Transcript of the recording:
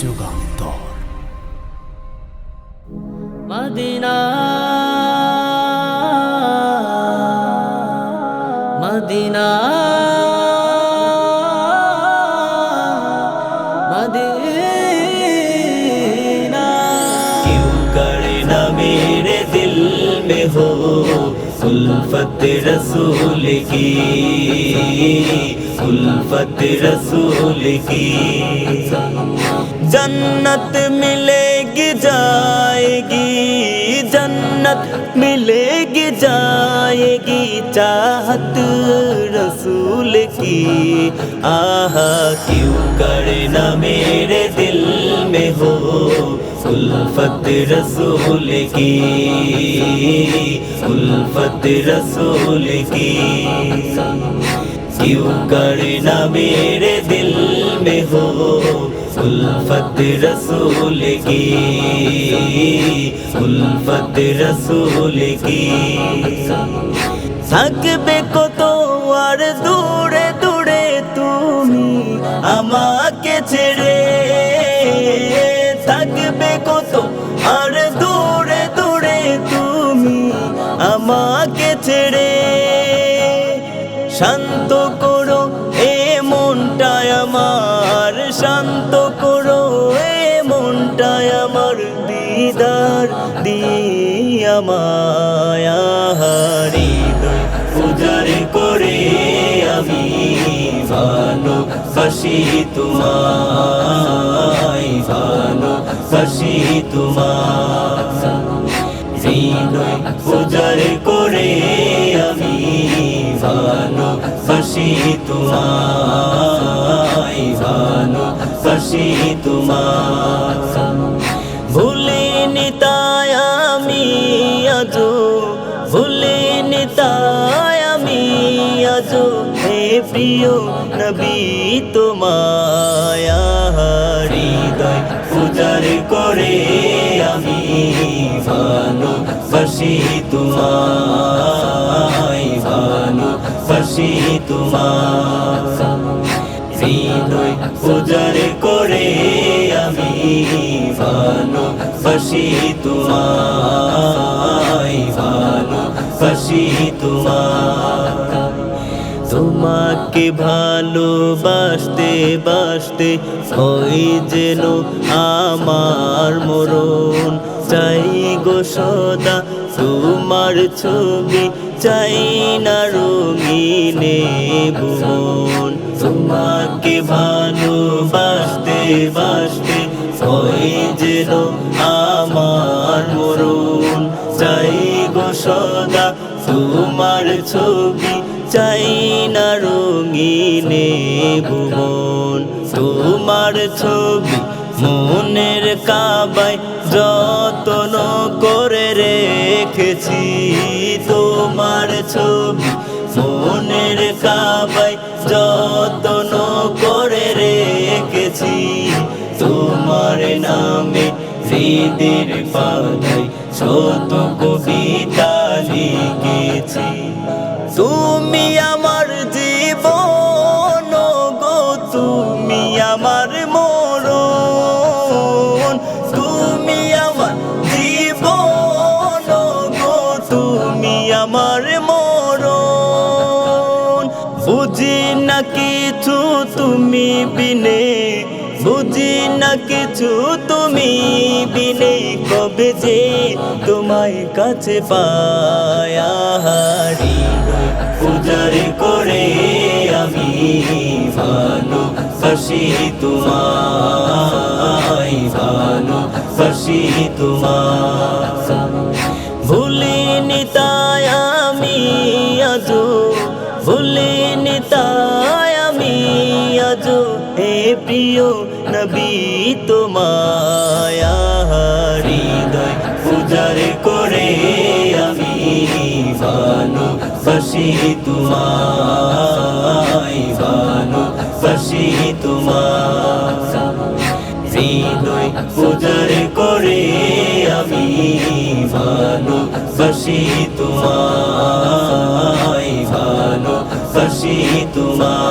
Jugantor Medina Medina Medina क्यों करे न मेरे दिल में हो उल्फत रसूल की उल्फत रसूल की जन्नत मिलेगी जाएगी जन्नत मिलेगी जाएगी चाहत रसूल की आहा क्यों करे न मेरे दिल में हो उल्फत रसूल की उल्फत रसूल की क्यों करे न मेरे दिल में हो উলফত রসুল কি উলফত রসুল কি থাকবে কত আর দূরে দূরে তুমি আমাকে ছেড়ে। থাকবে কত আর দূরে দূরে তুমি আমাকে ছেড়ে। শান্ত দিদার দিয়া মায়া, হৃদয় উজাড় করে আমি ভালো ফাঁসি তোমায়, ভালো ফাঁসি হৃদয় উজাড় করে আমি ভালো ফাঁসি তোমায়, ভালো ফাঁসি তোমার ভুলিনি তাই আমি আজো ভুলিনি তাই আমি আজো হে প্রিয় নবী, তোমায়া হৃদয় উজাড় করে আমি ভালো ফাঁসি তোমায়, ভালো ফাঁসি তোমার হৃদয় আমি ভালো ফাঁসি তোমায় ভালো ফাঁসি তোমার তোমাকে ভালোবাসতে বাসতে বাসতে ওই যেন আমার মরণ চাই গো সদা তোমার ছবি চাই না রঙিনে ভুবন তোমাকে ভালোবাসতে বাসতে ওই যেন আমার মরণ। চাই গো সদা তোমার ছবি, চাই না রঙিনে ভুবন। তোমার ছবি মনের কাবায় যতন করে রেখেছি। তোমার ছবি হৃদের পালাই শত কবিতা লিখেছি। তুমি আমার জীবন গো তুমি আমার মরণ। তুমি আমার জীবন গো তুমি আমার মরণ। বুঝি না কিছু তুমি বিনে বুঝি না কিছু তুমি বিনে কবে যে তোমায় কাছে পায়া হৃদয় উজাড় করে আমি ভালো, ফাঁসি তোমায় ভালো, ফাঁসি তোমার ভুলিনি তাই আমি আজো ভুলিনি প্রিয় নবী তোমায়া হৃদয় উজাড় করে আমি ভালো ফাঁসি তোমায় ভালো ফাঁসি তোমার হৃদয় উজাড় করে আমি ভালো ফাঁসি তোমায় ভালো ফাঁসি তোমার